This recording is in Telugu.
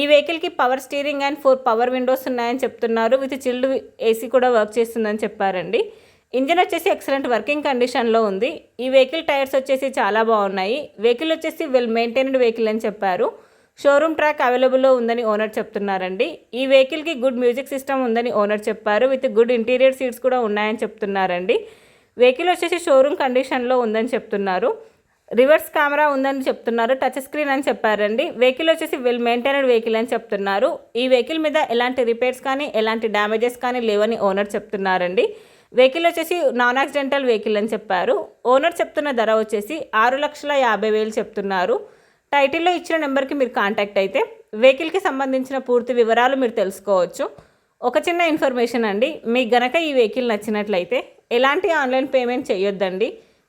ఈ వెహికల్కి power steering and four power windows ఉన్నాయని చెప్తున్నారు. విత్ చిల్డ్ ఏసీ కూడా వర్క్ చేస్తుందని చెప్పారండి. ఇంజిన్ వచ్చేసి ఎక్సలెంట్ వర్కింగ్ కండిషన్లో ఉంది. ఈ వెహికల్ టైర్స్ వచ్చేసి చాలా బాగున్నాయి. వెహికల్ వచ్చేసి వెల్ మెయింటైన్డ్ వెహికల్ అని చెప్పారు. షోరూమ్ ట్రాక్ అవైలబుల్లో ఉందని ఓనర్ చెప్తున్నారండి. ఈ వెహికల్కి గుడ్ మ్యూజిక్ సిస్టమ్ ఉందని ఓనర్ చెప్పారు. విత్ గుడ్ ఇంటీరియర్ సీట్స్ కూడా ఉన్నాయని చెప్తున్నారండి. వెహికల్ వచ్చేసి షోరూమ్ కండిషన్లో ఉందని చెప్తున్నారు. రివర్స్ కెమెరా ఉందని చెప్తున్నారు టచ్ స్క్రీన్ అని చెప్పారండి. వెహికల్ వచ్చేసి వెల్ మెయింటైనడ్ వెహికల్ అని చెప్తున్నారు. ఈ వెహికల్ మీద ఎలాంటి రిపేర్స్ కానీ ఎలాంటి డ్యామేజెస్ కానీ లేవని ఓనర్ చెప్తున్నారండి. వెహికల్ వచ్చేసి నాన్ యాక్సిడెంటల్ వెహికల్ అని చెప్పారు. ఓనర్ చెప్తున్న ధర వచ్చేసి ఆరు లక్షల యాభై వేలు చెప్తున్నారు. టైటిల్లో ఇచ్చిన నెంబర్కి మీరు కాంటాక్ట్ అయితే వెహికల్కి సంబంధించిన పూర్తి వివరాలు మీరు తెలుసుకోవచ్చు. ఒక చిన్న ఇన్ఫర్మేషన్ అండి మీకు గనక ఈ వెహికల్ నచ్చినట్లయితే ఎలాంటి ఆన్లైన్ పేమెంట్ చేయొద్దండి.